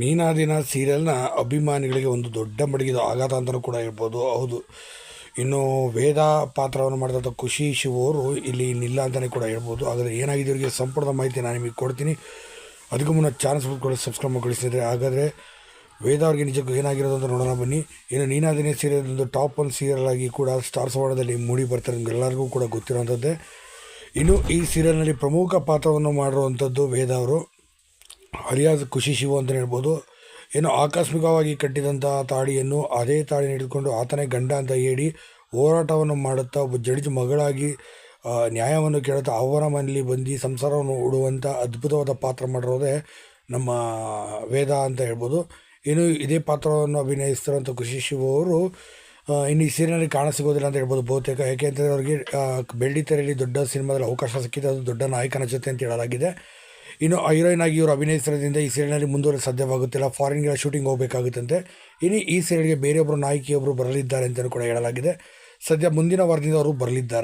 ನೀನಾದಿನ ಸೀರಿಯಲ್ನ ಅಭಿಮಾನಿಗಳಿಗೆ ಒಂದು ದೊಡ್ಡ ಮಡಗಿದ ಆಘಾತ ಅಂತಲೂ ಕೂಡ ಹೇಳ್ಬೋದು. ಹೌದು. ಇನ್ನು ವೇದ ಪಾತ್ರವನ್ನು ಮಾಡಿದಂಥ ಖುಷಿ, ಶಿವರು ಇಲ್ಲಿ ಇನ್ನಿಲ್ಲ ಅಂತಲೇ ಕೂಡ ಹೇಳ್ಬೋದು. ಆದರೆ ಏನಾಗಿದೆ ಇವರಿಗೆ ಸಂಪೂರ್ಣ ಮಾಹಿತಿ ನಾನು ನಿಮಗೆ ಕೊಡ್ತೀನಿ. ಅದಕ್ಕೂ ಮುನ್ನ ಚಾನ್ಸ್ ಕೂಡ ಸಬ್ಸ್ಕ್ರೈಬ್ ಮಾಡಿಸಿದರೆ ಹಾಗಾದರೆ ವೇದ ಅವ್ರಿಗೆ ನಿಜಕ್ಕೂ ಏನಾಗಿರೋದು ಅಂತ ನೋಡೋಣ ಬನ್ನಿ. ಇನ್ನು ನೀನಾದಿನೇ ಸೀರಿಯಲ್ ಒಂದು ಟಾಪ್ ಒನ್ ಸೀರಿಯಲ್ ಆಗಿ ಕೂಡ ಸ್ಟಾರ್ಸ್ ವಾಡದಲ್ಲಿ ಮೂಡಿ ಬರ್ತಾರೆ ನಿಮ್ಗೆಲ್ಲರಿಗೂ ಕೂಡ ಗೊತ್ತಿರೋವಂಥದ್ದೇ. ಇನ್ನು ಈ ಸೀರಿಯಲ್ನಲ್ಲಿ ಪ್ರಮುಖ ಪಾತ್ರವನ್ನು ಮಾಡಿರುವಂಥದ್ದು ವೇದ ಅವರು. ಅಲಿಯಾಸ್ ಖುಷಿ ಶಿವು ಅಂತಲೇ ಹೇಳ್ಬೋದು. ಏನು ಆಕಸ್ಮಿಕವಾಗಿ ಕಟ್ಟಿದಂಥ ತಾಳಿಯನ್ನು ಅದೇ ತಾಳಿ ಹಿಡಿದುಕೊಂಡು ಆತನೇ ಗಂಡ ಅಂತ ಹೇಳಿ ಹೋರಾಟವನ್ನು ಮಾಡುತ್ತಾ ಒಬ್ಬ ಜಡ್ಜ್ ಮಗಳಾಗಿ ನ್ಯಾಯವನ್ನು ಕೇಳುತ್ತಾ ಅವರ ಮನೆಯಲ್ಲಿ ಬಂದು ಸಂಸಾರವನ್ನು ಉಡುವಂಥ ಅದ್ಭುತವಾದ ಪಾತ್ರ ಮಾಡಿರೋದೇ ನಮ್ಮ ವೇದ ಅಂತ ಹೇಳ್ಬೋದು. ಇನ್ನು ಇದೇ ಪಾತ್ರವನ್ನು ಅಭಿನಯಿಸ್ತಿರೋಂಥ ಖುಷಿ ಶಿವು ಅವರು ಇನ್ನು ಈ ಸೀರಿಯಲ್ನಲ್ಲಿ ಕಾಣಸಿಗೋದಿಲ್ಲ ಅಂತ ಹೇಳ್ಬೋದು ಬಹುತೇಕ. ಯಾಕೆಂತಂದರೆ ಅವರಿಗೆ ಅವ್ರಿಗೆ ಬೆಳ್ಳಿ ತೆರೆಯಲ್ಲಿ ದೊಡ್ಡ ಸಿನಿಮಾದಲ್ಲಿ ಅವಕಾಶ ಸಿಕ್ಕಿದೆ. ಅದು ದೊಡ್ಡ ನಾಯಕನ ಜೊತೆ ಅಂತ ಹೇಳಲಾಗಿದೆ. ಇನ್ನು ಹೀರೋಯಿನ್ ಆಗಿ ಇವರು ಅಭಿನಯಿಸಿರೋದ್ರಿಂದ ಈ ಸೀರಿಯಲ್ನಲ್ಲಿ ಮುಂದುವರೆ ಸಾಧ್ಯವಾಗುತ್ತಿಲ್ಲ. ಫಾರಿನ್ಗೆಲ್ಲ ಶೂಟಿಂಗ್ ಹೋಗಬೇಕಾಗುತ್ತಂತೆ. ಇನ್ನು ಈ ಸೀರಿಯಲ್ಗೆ ಬೇರೆಯೊಬ್ಬರು ನಾಯಕಿಯೊಬ್ಬರು ಬರಲಿದ್ದಾರೆ ಅಂತಲೂ ಕೂಡ ಹೇಳಲಾಗಿದೆ. ಸದ್ಯ ಮುಂದಿನ ವಾರದಿಂದ ಅವರು ಬರಲಿದ್ದಾರೆ.